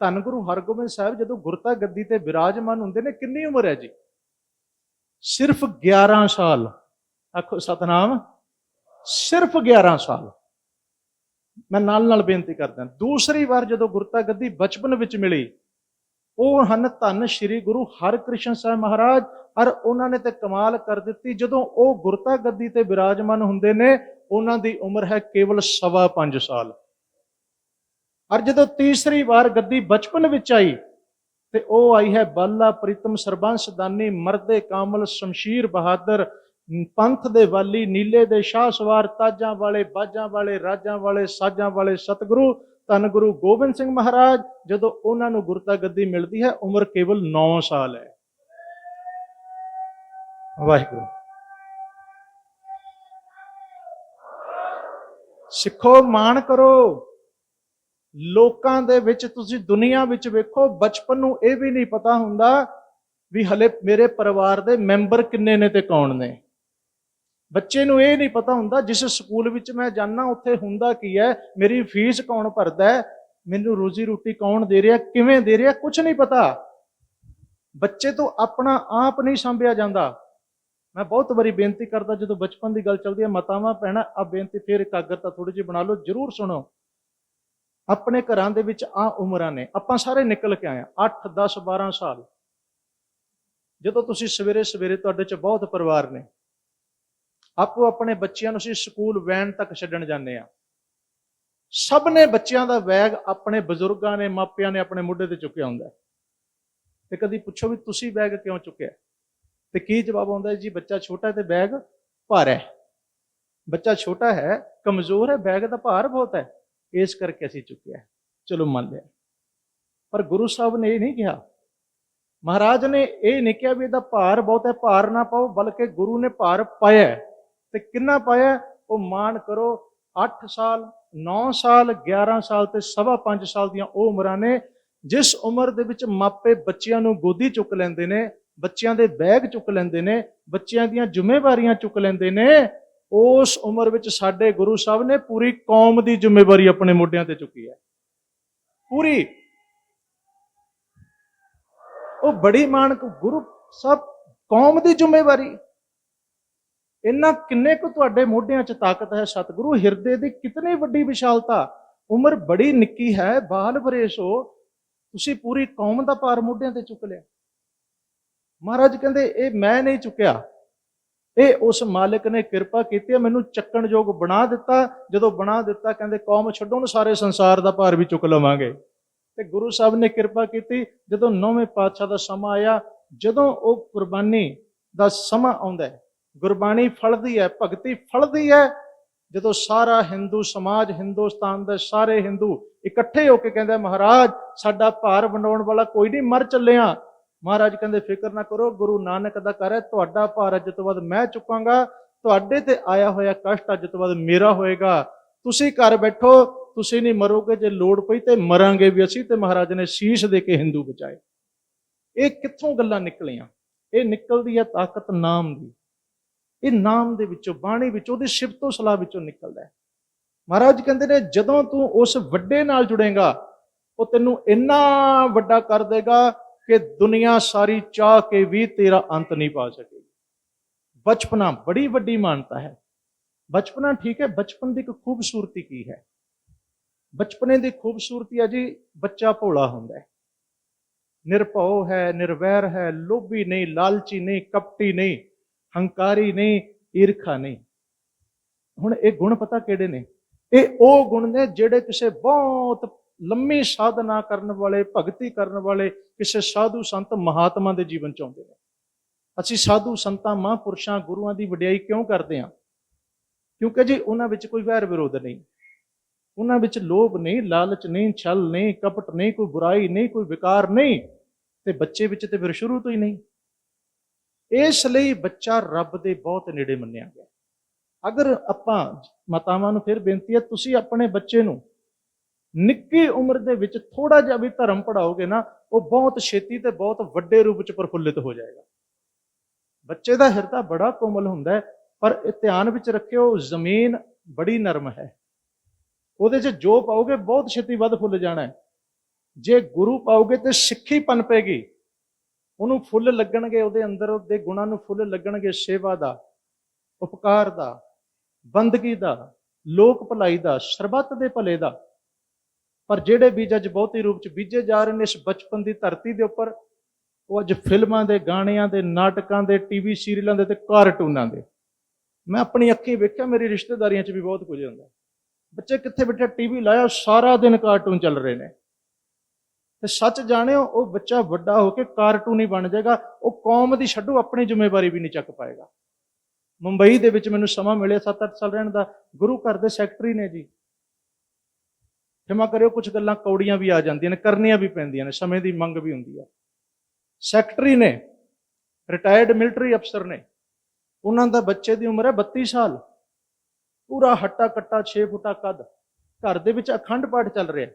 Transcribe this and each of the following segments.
ਧੰਨ ਗੁਰੂ ਹਰਗੋਬਿੰਦ ਸਾਹਿਬ ਜਦੋਂ ਗੁਰਤਾ ਗੱਦੀ ਤੇ ਵਿਰਾਜਮਾਨ ਹੁੰਦੇ ਨੇ, ਕਿੰਨੀ ਉਮਰ ਹੈ ਜੀ? ਸਿਰਫ 11 ਸਾਲ। ਆਖੋ, ਸਤਨਾਮ। ਸਿਰਫ 11 ਸਾਲ। ਮੈਂ ਨਾਲ ਨਾਲ ਬੇਨਤੀ ਕਰਦਾ ਦੂਸਰੀ ਵਾਰ ਜਦੋਂ ਗੁਰਤਾ ਗੱਦੀ ਬਚਪਨ ਵਿੱਚ ਮਿਲੀ, ਉਹ ਹਨ ਧੰਨ ਸ੍ਰੀ ਗੁਰੂ ਹਰਕ੍ਰਿਸ਼ਨ ਸਾਹਿਬ ਮਹਾਰਾਜ, ਔਰ ਉਹਨਾਂ ਨੇ ਤੇ ਕਮਾਲ ਕਰ ਦਿੱਤੀ। ਜਦੋਂ ਉਹ ਗੁਰਤਾ ਗੱਦੀ ਤੇ ਵਿਰਾਜਮਾਨ ਹੁੰਦੇ ਨੇ, ਉਹਨਾਂ ਦੀ ਉਮਰ ਹੈ ਕੇਵਲ ਸਵਾ ਪੰਜ ਸਾਲ। ਔਰ ਜਦੋਂ ਤੀਸਰੀ ਵਾਰ ਗੱਦੀ ਬਚਪਨ ਵਿੱਚ ਆਈ, ਤੇ ਉਹ ਆਈ ਹੈ ਬਾਲਾ ਪ੍ਰੀਤਮ ਸਰਬੰਸ ਦਾਨੀ, ਮਰਦੇ ਕਾਮਲ ਸ਼ਮਸ਼ੀਰ ਬਹਾਦਰ ਪੰਥ ਦੇ ਵਾਲੀ, ਨੀਲੇ ਦੇ ਸ਼ਾਹ ਸਵਾਰ, ਤਾਜਾਂ ਵਾਲੇ, ਬਾਜਾਂ ਵਾਲੇ, ਰਾਜਾਂ ਵਾਲੇ, ਸਾਜਾਂ ਵਾਲੇ ਸਤਿਗੁਰੂ ਧੰਨ ਗੁਰੂ ਗੋਬਿੰਦ ਸਿੰਘ ਮਹਾਰਾਜ, ਜਦੋਂ ਉਹਨਾਂ ਨੂੰ ਗੁਰਤਾ ਗੱਦੀ ਮਿਲਦੀ ਹੈ, ਉਮਰ ਕੇਵਲ 9 ਸਾਲ ਹੈ। ਵਾਹਿਗੁਰੂ। ਸਿੱਖੋ, ਮਾਣ ਕਰੋ। ਲੋਕਾਂ ਦੇ ਵਿੱਚ ਤੁਸੀਂ ਦੁਨੀਆ ਵਿੱਚ ਵੇਖੋ, ਬਚਪਨ ਨੂੰ ਇਹ ਵੀ ਨਹੀਂ ਪਤਾ ਹੁੰਦਾ ਵੀ ਹਲੇ ਮੇਰੇ ਪਰਿਵਾਰ ਦੇ ਮੈਂਬਰ ਕਿੰਨੇ ਨੇ ਤੇ ਕੌਣ ਨੇ। ਬੱਚੇ ਨੂੰ ਇਹ ਨਹੀਂ ਪਤਾ ਹੁੰਦਾ ਜਿਸ ਸਕੂਲ ਵਿੱਚ ਮੈਂ ਜਾਣਾ ਉੱਥੇ ਹੁੰਦਾ ਕੀ ਹੈ, ਮੇਰੀ ਫੀਸ ਕੌਣ ਭਰਦਾ ਹੈ, ਮੈਨੂੰ ਰੋਜ਼ੀ ਰੋਟੀ ਕੌਣ ਦੇ ਰਿਹਾ, ਕਿਵੇਂ ਦੇ ਰਿਹਾ ਕੁਝ ਨਹੀਂ ਪਤਾ। ਬੱਚੇ ਤੋਂ ਆਪਣਾ ਆਪ ਨਹੀਂ ਸੰਭਿਆ ਜਾਂਦਾ। ਮੈਂ ਬਹੁਤ ਵਾਰੀ ਬੇਨਤੀ ਕਰਦਾ, ਜਦੋਂ ਬਚਪਨ ਦੀ ਗੱਲ ਚੱਲਦੀ ਹੈ, ਮਾਤਾਵਾਂ ਪੈਣਾ ਆ ਬੇਨਤੀ ਫੇਰ ਇਕਾਗਰਤਾ ਥੋੜੀ ਜਿਹੀ ਬਣਾ ਲਓ, ਜਰੂਰ ਸੁਣੋ। ਆਪਣੇ ਘਰਾਂ ਦੇ ਵਿੱਚ ਆ ਉਮਰਾਂ ਨੇ। ਆਪਾਂ ਸਾਰੇ ਨਿਕਲ ਕੇ ਆਏ ਆ 8 10 12 ਸਾਲ। ਜਦੋਂ ਤੁਸੀਂ ਸਵੇਰੇ ਸਵੇਰੇ ਤੁਹਾਡੇ ਚ ਬਹੁਤ ਪਰਿਵਾਰ ਨੇ। ਆਪੋ ਆਪਣੇ ਬੱਚਿਆਂ ਨੂੰ ਅਸੀਂ ਸਕੂਲ ਵੈਨ ਤੱਕ ਛੱਡਣ ਜਾਂਦੇ ਆ ਸਭ ਨੇ ਬੱਚਿਆਂ ਦਾ ਬੈਗ ਆਪਣੇ ਬਜ਼ੁਰਗਾਂ ਨੇ, ਮਾਪਿਆਂ ਨੇ ਆਪਣੇ ਮੋਢੇ ਤੇ ਚੁੱਕਿਆ ਹੁੰਦਾ ਹੈ। ਤੇ ਕਦੀ ਪੁੱਛੋ ਵੀ ਤੁਸੀਂ ਬੈਗ ਕਿਉਂ ਚੁੱਕਿਆ? ਤੇ ਕੀ ਜਵਾਬ ਆਉਂਦਾ ਜੀ, ਬੱਚਾ ਛੋਟਾ ਹੈ ਤੇ ਬੈਗ ਭਾਰਾ ਹੈ। ਬੱਚਾ ਛੋਟਾ ਹੈ, ਕਮਜ਼ੋਰ ਹੈ ਬੈਗ ਦਾ ਭਾਰ ਬਹੁਤ ਹੈ। ਇਸ ਕਰਕੇ ਅਸੀਂ ਚੁੱਕਿਆ ਚਲੋ ਮੰਨ ਲਿਆ ਪਰ ਗੁਰੂ ਸਾਹਿਬ ਨੇ ਇਹ ਨਹੀਂ ਕਿਹਾ। ਮਹਾਰਾਜ ਨੇ ਇਹ ਨਹੀਂ ਕਿਹਾ ਵੀ ਇਹਦਾ ਭਾਰ ਬਹੁਤ ਹੈ, ਭਾਰ ਨਾ ਪਾਓ, ਬਲਕਿ ਗੁਰੂ ਨੇ ਭਾਰ ਪਾਇਆ ਤੇ ਕਿੰਨਾ ਪਾਇਆ ਉਹ ਮਾਣ ਕਰੋ 8 ਸਾਲ 9 ਸਾਲ 11 ਸਾਲ ਤੇ ਸਵਾ 5 ਸਾਲ ਦੀਆਂ ਉਹ ਉਮਰਾਂ ਨੇ, ਜਿਸ ਉਮਰ ਦੇ ਵਿੱਚ ਮਾਪੇ ਬੱਚਿਆਂ ਨੂੰ ਗੋਦੀ ਚੁੱਕ ਲੈਂਦੇ ਨੇ, ਬੱਚਿਆਂ ਦੇ ਬੈਗ ਚੁੱਕ ਲੈਂਦੇ ਨੇ, ਬੱਚਿਆਂ ਦੀਆਂ ਜ਼ਿੰਮੇਵਾਰੀਆਂ ਚੁੱਕ ਲੈਂਦੇ ਨੇ ਉਸ ਉਮਰ ਵਿੱਚ ਸਾਡੇ ਗੁਰੂ ਸਾਹਿਬ ਨੇ ਪੂਰੀ ਕੌਮ ਦੀ ਜ਼ਿੰਮੇਵਾਰੀ ਆਪਣੇ ਮੋਢਿਆਂ ਤੇ ਚੁੱਕੀ ਹੈ। ਪੂਰੀ। ਉਹ ਬੜੀ ਮਾਣ ਗੁਰੂ ਸਾਹਿਬ ਕੌਮ ਦੀ ਜ਼ਿੰਮੇਵਾਰੀ। ਇੰਨਾ ਕਿੰਨੇ ਕੁ ਤੁਹਾਡੇ ਮੋਢਿਆਂ 'ਚ ਤਾਕਤ ਹੈ ਸਤਿਗੁਰੂ? ਹਿਰਦੇ ਦੀ ਕਿਤਨੀ ਵੱਡੀ ਵਿਸ਼ਾਲਤਾ। ਉਮਰ ਬੜੀ ਨਿੱਕੀ ਹੈ, ਬਾਲ ਬਰੇਸ ਹੋ। ਤੁਸੀਂ ਪੂਰੀ ਕੌਮ ਦਾ ਭਾਰ ਮੋਢਿਆਂ ਤੇ ਚੁੱਕ ਲਿਆ। ਮਹਾਰਾਜ ਕਹਿੰਦੇ, ਇਹ ਮੈਂ ਨਹੀਂ ਚੁੱਕਿਆ। ਇਹ ਉਸ ਮਾਲਕ ਨੇ ਕਿਰਪਾ ਕੀਤੀ ਹੈ, ਮੈਨੂੰ ਚੱਕਣਯੋਗ ਬਣਾ ਦਿੱਤਾ। ਜਦੋਂ ਬਣਾ ਦਿੱਤਾ, ਕਹਿੰਦੇ ਕੌਮ ਛੱਡੋ ਨੂੰ, ਸਾਰੇ ਸੰਸਾਰ ਦਾ ਭਾਰ ਵੀ ਚੁੱਕ ਲਵਾਂਗੇ। ਤੇ ਗੁਰੂ ਸਾਹਿਬ ਨੇ ਕਿਰਪਾ ਕੀਤੀ। ਜਦੋਂ ਨੌਵੇਂ ਪਾਤਸ਼ਾਹ ਦਾ ਸਮਾਂ ਆਇਆ, ਜਦੋਂ ਉਹ ਕੁਰਬਾਨੀ ਦਾ ਸਮਾਂ ਆਉਂਦਾ ਗੁਰਬਾਣੀ ਫਲਦੀ ਹੈ, ਭਗਤੀ ਫਲਦੀ ਹੈ, ਜਦੋਂ ਸਾਰਾ ਹਿੰਦੂ ਸਮਾਜ, ਹਿੰਦੁਸਤਾਨ ਦੇ ਸਾਰੇ ਹਿੰਦੂ ਇਕੱਠੇ ਹੋ ਕੇ ਕਹਿੰਦਾ, ਮਹਾਰਾਜ, ਸਾਡਾ ਭਾਰ ਵੰਡਾਉਣ ਵਾਲਾ ਕੋਈ ਨਹੀਂ, ਮਰ ਚੱਲਿਆ। ਮਹਾਰਾਜ ਕਹਿੰਦੇ, ਫਿਕਰ ਨਾ ਕਰੋ, ਗੁਰੂ ਨਾਨਕ ਦਾ ਘਰ ਹੈ, ਤੁਹਾਡਾ ਭਾਰ ਅੱਜ ਤੋਂ ਬਾਅਦ ਮੈਂ ਚੁੱਕਾਂਗਾ, ਤੁਹਾਡੇ ਤੇ ਆਇਆ ਹੋਇਆ ਕਸ਼ਟ ਅੱਜ ਤੋਂ ਬਾਅਦ ਮੇਰਾ ਹੋਏਗਾ। ਤੁਸੀਂ ਘਰ ਬੈਠੋ, ਤੁਸੀਂ ਨਹੀਂ ਮਰੋਗੇ, ਜੇ ਲੋੜ ਪਈ ਤੇ ਮਰਾਂਗੇ ਵੀ ਅਸੀਂ। ਤੇ ਮਹਾਰਾਜ ਨੇ ਸ਼ੀਸ਼ ਦੇ ਕੇ ਹਿੰਦੂ ਬਚਾਏ। ਇਹ ਕਿੱਥੋਂ ਗੱਲਾਂ ਨਿਕਲੀਆਂ? ਇਹ ਨਿਕਲਦੀ ਹੈ ਤਾਕਤ ਨਾਮ ਦੀ। ਇਹ ਨਾਮ ਦੇ ਵਿੱਚੋਂ, ਬਾਣੀ ਵਿੱਚੋਂ, ਉਹਦੀ ਸਿਫਤੋ ਸਲਾਹ ਵਿੱਚੋਂ ਨਿਕਲਦਾ ਹੈ। ਮਹਾਰਾਜ ਕਹਿੰਦੇ ਨੇ, ਜਦੋਂ ਤੂੰ ਉਸ ਵੱਡੇ ਨਾਲ ਜੁੜੇਗਾ, ਉਹ ਤੈਨੂੰ ਇੰਨਾ ਵੱਡਾ ਕਰ ਦੇਗਾ ਕਿ ਦੁਨੀਆ ਸਾਰੀ ਚਾਹ ਕੇ ਵੀ ਤੇਰਾ ਅੰਤ ਨਹੀਂ ਪਾ ਸਕੇਗੀ। ਬਚਪਨਾ ਬੜੀ ਵੱਡੀ ਮਾਨਤਾ ਹੈ। ਬਚਪਨਾ ਠੀਕ ਹੈ, ਬਚਪਨ ਦੀ ਇੱਕ ਖੂਬਸੂਰਤੀ ਕੀ ਹੈ? ਬਚਪਨੇ ਦੀ ਖੂਬਸੂਰਤੀ ਹੈ ਜੀ, ਬੱਚਾ ਭੋਲਾ ਹੁੰਦਾ ਹੈ। ਨਿਰਭਉ ਹੈ, ਨਿਰਵੈਰ ਹੈ, ਲੋਭੀ ਨਹੀਂ, ਲਾਲਚੀ ਨਹੀਂ, ਕਪਟੀ ਨਹੀਂ, ਹੰਕਾਰੀ ਨਹੀਂ, ਈਰਖਾ ਨਹੀਂ। ਹੁਣ ਇਹ ਗੁਣ ਪਤਾ ਕਿਹੜੇ ਨੇ? ਇਹ ਉਹ ਗੁਣ ਨੇ ਜਿਹੜੇ ਕਿਸੇ ਬਹੁਤ ਲੰਮੀ ਸਾਧਨਾ ਕਰਨ ਵਾਲੇ, ਭਗਤੀ ਕਰਨ ਵਾਲੇ ਕਿਸੇ ਸਾਧੂ ਸੰਤ ਮਹਾਤਮਾ ਦੇ ਜੀਵਨ ਚ ਆਉਂਦੇ ਨੇ। ਅਸੀਂ ਸਾਧੂ ਸੰਤਾਂ, ਮਹਾਂਪੁਰਸ਼ਾਂ, ਗੁਰੂਆਂ ਦੀ ਵਡਿਆਈ ਕਿਉਂ ਕਰਦੇ ਹਾਂ? ਕਿਉਂਕਿ ਜੀ ਉਹਨਾਂ ਵਿੱਚ ਕੋਈ ਵੈਰ ਵਿਰੋਧ ਨਹੀਂ। ਉਹਨਾਂ ਵਿੱਚ ਲੋਭ ਨਹੀਂ, ਲਾਲਚ ਨਹੀਂ, ਛਲ ਨਹੀਂ, ਕਪਟ ਨਹੀਂ, ਕੋਈ ਬੁਰਾਈ ਨਹੀਂ, ਕੋਈ ਵਿਕਾਰ ਨਹੀਂ। ਤੇ ਬੱਚੇ ਵਿੱਚ ਤੇ ਫਿਰ ਸ਼ੁਰੂ ਤੋਂ ਹੀ ਨਹੀਂ। ਇਸ ਲਈ ਬੱਚਾ ਰੱਬ ਦੇ ਬਹੁਤ ਨੇੜੇ ਮੰਨਿਆ ਗਿਆ। ਅਗਰ ਆਪਾਂ ਮਾਤਾਵਾਂ ਨੂੰ ਫਿਰ ਬੇਨਤੀ ਹੈ, ਤੁਸੀਂ ਆਪਣੇ ਬੱਚੇ ਨੂੰ ਨਿੱਕੀ ਉਮਰ ਦੇ ਵਿੱਚ ਥੋੜਾ ਜਿਹਾ ਵੀ ਧਰਮ ਪੜਾਓਗੇ ਨਾ, ਉਹ ਬਹੁਤ ਛੇਤੀ ਤੇ ਬਹੁਤ ਵੱਡੇ ਰੂਪ ਚ ਪ੍ਰਫੁੱਲਿਤ ਹੋ ਜਾਏਗਾ। ਬੱਚੇ ਦਾ ਹਿਰਦਾ ਬੜਾ ਕੋਮਲ ਹੁੰਦਾ ਹੈ, ਪਰ ਇਹ ਧਿਆਨ ਵਿੱਚ ਰੱਖਿਓ, ਜ਼ਮੀਨ ਬੜੀ ਨਰਮ ਹੈ। ਉਹਦੇ 'ਚ ਜੋ ਪਾਓਗੇ, ਬਹੁਤ ਛੇਤੀ ਵੱਧ ਫੁੱਲ ਜਾਣਾ ਹੈ। ਜੇ ਗੁਰੂ ਪਾਓਗੇ ਤੇ ਸਿੱਖੀ ਪਨਪੇਗੀ ਉਹਨੂੰ ਫੁੱਲ ਲੱਗਣਗੇ, ਉਹਦੇ ਅੰਦਰ ਉਹਦੇ ਗੁਣਾਂ ਨੂੰ ਫੁੱਲ ਲੱਗਣਗੇ, ਸੇਵਾ ਦਾ, ਉਪਕਾਰ ਦਾ, ਬੰਦਗੀ ਦਾ, ਲੋਕ ਭਲਾਈ ਦਾ, ਸਰਬੱਤ ਦੇ ਭਲੇ ਦਾ। ਪਰ ਜਿਹੜੇ ਬੀਜ ਅੱਜ ਬਹੁਤੀ ਰੂਪ ਚ ਬੀਜੇ ਜਾ ਰਹੇ ਨੇ ਇਸ ਬਚਪਨ ਦੀ ਧਰਤੀ ਦੇ ਉੱਪਰ, ਉਹ ਅੱਜ ਫਿਲਮਾਂ ਦੇ, ਗਾਣਿਆਂ ਦੇ, ਨਾਟਕਾਂ ਦੇ ਟੀਵੀ ਸੀਰੀਅਲਾਂ ਦੇ ਤੇ ਕਾਰਟੂਨਾਂ ਦੇ। ਮੈਂ ਆਪਣੀ ਅੱਖੀਂ ਵੇਖਿਆ, ਮੇਰੀ ਰਿਸ਼ਤੇਦਾਰੀਆਂ 'ਚ ਵੀ ਬਹੁਤ ਕੁਝ ਹੁੰਦਾ। ਬੱਚੇ ਕਿੱਥੇ ਬੈਠੇ ਟੀਵੀ ਲਾਇਆ, ਸਾਰਾ ਦਿਨ ਕਾਰਟੂਨ ਚੱਲ ਰਹੇ ਨੇ। ਤੇ ਸੱਚ ਜਾਣਿਓ, ਉਹ ਬੱਚਾ ਵੱਡਾ ਹੋ ਕੇ ਕਾਰਟੂਨ ਹੀ ਬਣ ਜਾਏਗਾ, ਉਹ ਕੌਮ ਦੀ ਛੱਡੋ ਆਪਣੀ ਜ਼ਿੰਮੇਵਾਰੀ ਵੀ ਨਹੀਂ ਚੱਕ ਪਾਏਗਾ। ਮੁੰਬਈ ਦੇ ਵਿੱਚ ਮੈਨੂੰ ਸਮਾਂ ਮਿਲਿਆ 7-8 ਸਾਲ ਰਹਿਣ ਦਾ। ਗੁਰੂ ਘਰ ਦੇ ਸੈਕਟਰੀ ਨੇ ਜੀ ਖਿਮਾ ਕਰਿਓ ਕੁਝ ਗੱਲਾਂ ਕੌੜੀਆਂ ਵੀ ਆ ਜਾਂਦੀਆਂ ਨੇ, ਕਰਨੀਆਂ ਵੀ ਪੈਂਦੀਆਂ ਨੇ, ਸਮੇਂ ਦੀ ਮੰਗ ਵੀ ਹੁੰਦੀ ਆ। ਸੈਕਟਰੀ ਨੇ ਰਿਟਾਇਰਡ ਮਿਲਟਰੀ ਅਫਸਰ ਨੇ, ਉਹਨਾਂ ਦਾ ਬੱਚੇ ਦੀ ਉਮਰ ਹੈ 32 ਸਾਲ। ਪੂਰਾ ਹੱਟਾ ਕੱਟਾ 6 ਫੁੱਟਾ ਕੱਦ। ਘਰ ਦੇ ਵਿੱਚ ਅਖੰਡ ਪਾਠ ਚੱਲ ਰਿਹਾ।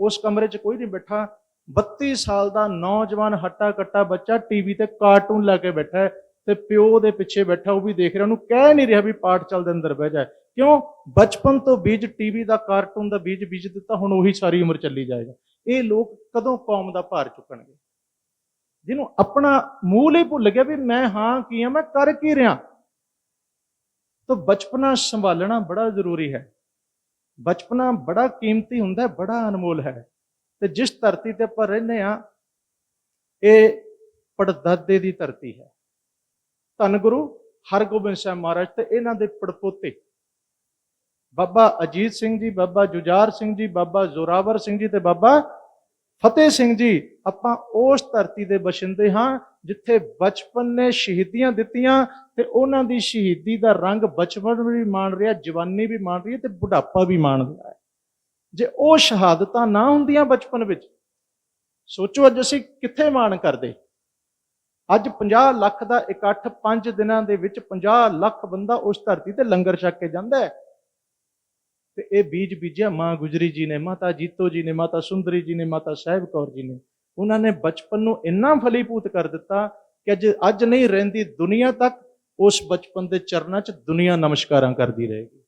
ਉਸ ਕਮਰੇ 'ਚ ਕੋਈ ਨਹੀਂ ਬੈਠਾ। 32 ਸਾਲ ਦਾ ਨੌਜਵਾਨ ਹੱਟਾ ਕੱਟਾ ਬੱਚਾ ਟੀਵੀ ਤੇ ਕਾਰਟੂਨ ਲਾ ਕੇ ਬੈਠਾ ਹੈ ਤੇ ਪਿਓ ਦੇ ਪਿੱਛੇ ਬੈਠਾ, ਉਹ ਵੀ ਦੇਖ ਰਿਹਾ, ਉਹਨੂੰ ਕਹਿ ਨਹੀਂ ਰਿਹਾ ਵੀ ਪਾਠ ਚੱਲਦੇ ਅੰਦਰ ਬਹਿ ਜਾ। ਕਿਉਂ? ਬਚਪਨ ਤੋਂ ਬੀਜ ਟੀਵੀ ਦਾ, ਕਾਰਟੂਨ ਦਾ ਬੀਜ ਬੀਜ ਦਿੱਤਾ, ਹੁਣ ਉਹੀ ਸਾਰੀ ਉਮਰ ਚੱਲੀ ਜਾਏਗਾ। ਇਹ ਲੋਕ ਕਦੋਂ ਕੌਮ ਦਾ ਭਾਰ ਚੁੱਕਣਗੇ? ਜਿਹਨੂੰ ਆਪਣਾ ਮੂਲ ਹੀ ਭੁੱਲ ਗਿਆ ਵੀ ਮੈਂ ਹਾਂ, ਕੀ ਆ ਮੈਂ ਕਰ ਕੀ ਰਿਹਾ? ਤਾਂ ਬਚਪਨਾ ਸੰਭਾਲਣਾ ਬੜਾ ਜ਼ਰੂਰੀ ਹੈ। ਬਚਪਨਾ ਬੜਾ ਕੀਮਤੀ ਹੁੰਦਾ ਹੈ, ਬੜਾ ਅਨਮੋਲ ਹੈ। ਤੇ ਜਿਸ ਧਰਤੀ ਤੇ ਆਪਾਂ ਰਹਿੰਦੇ ਆ ਇਹ ਪੜਦਾਦੇ ਦੀ ਧਰਤੀ ਹੈ। ਧੰਨ ਗੁਰੂ ਹਰਗੋਬਿੰਦ ਸਾਹਿਬ ਮਹਾਰਾਜ ਤੇ ਇਹਨਾਂ ਦੇ ਪੜਪੋਤੇ ਬਾਬਾ ਅਜੀਤ ਸਿੰਘ ਜੀ, ਬਾਬਾ ਜੁਝਾਰ ਸਿੰਘ ਜੀ, ਬਾਬਾ ਜ਼ੋਰਾਵਰ ਸਿੰਘ ਜੀ ਤੇ ਬਾਬਾ ਫਤਿਹ ਸਿੰਘ ਜੀ, ਆਪਾਂ ਉਸ ਧਰਤੀ ਦੇ ਬਸ਼ਿੰਦੇ ਹਾਂ ਜਿੱਥੇ ਬਚਪਨ ਨੇ ਸ਼ਹੀਦੀਆਂ ਦਿੱਤੀਆਂ ਤੇ ਉਹਨਾਂ ਦੀ ਸ਼ਹੀਦੀ ਦਾ ਰੰਗ ਬਚਪਨ ਵੀ ਮਾਣ ਰਿਹਾ, ਜਵਾਨੀ ਵੀ ਮਾਣ ਰਹੀ ਹੈ ਤੇ ਬੁਢਾਪਾ ਵੀ ਮਾਣ ਰਿਹਾ ਹੈ। ਜੇ ਉਹ ਸ਼ਹਾਦਤਾਂ ਨਾ ਹੁੰਦੀਆਂ ਬਚਪਨ ਵਿੱਚ, ਸੋਚੋ ਅੱਜ ਅਸੀਂ ਕਿੱਥੇ ਮਾਣ ਕਰਦੇ। ਅੱਜ 50 ਲੱਖ ਦਾ ਇਕੱਠ 5 ਦਿਨਾਂ ਦੇ ਵਿੱਚ 50 ਲੱਖ ਬੰਦਾ ਉਸ ਧਰਤੀ ਤੇ ਲੰਗਰ ਛਕ ਕੇ ਜਾਂਦਾ ਹੈ। ਤੇ ਇਹ ਬੀਜ ਬੀਜਿਆ ਮਾਂ ਗੁਜਰੀ ਜੀ ਨੇ, ਮਾਤਾ ਜੀਤੋ ਜੀ ਨੇ, ਮਾਤਾ ਸੁੰਦਰੀ ਜੀ ਨੇ, ਮਾਤਾ ਸਾਹਿਬ ਕੌਰ ਜੀ ਨੇ। ਉਹਨਾਂ ਨੇ ਬਚਪਨ ਨੂੰ ਇੰਨਾ ਫਲੀਭੂਤ ਕਰ ਦਿੱਤਾ ਕਿ ਅੱਜ ਅੱਜ ਨਹੀਂ ਰਹਿੰਦੀ ਦੁਨੀਆ ਤੱਕ ਉਸ ਬਚਪਨ ਦੇ ਚਰਨਾਂ 'ਚ ਦੁਨੀਆ ਨਮਸਕਾਰਾਂ ਕਰਦੀ ਰਹੇਗੀ।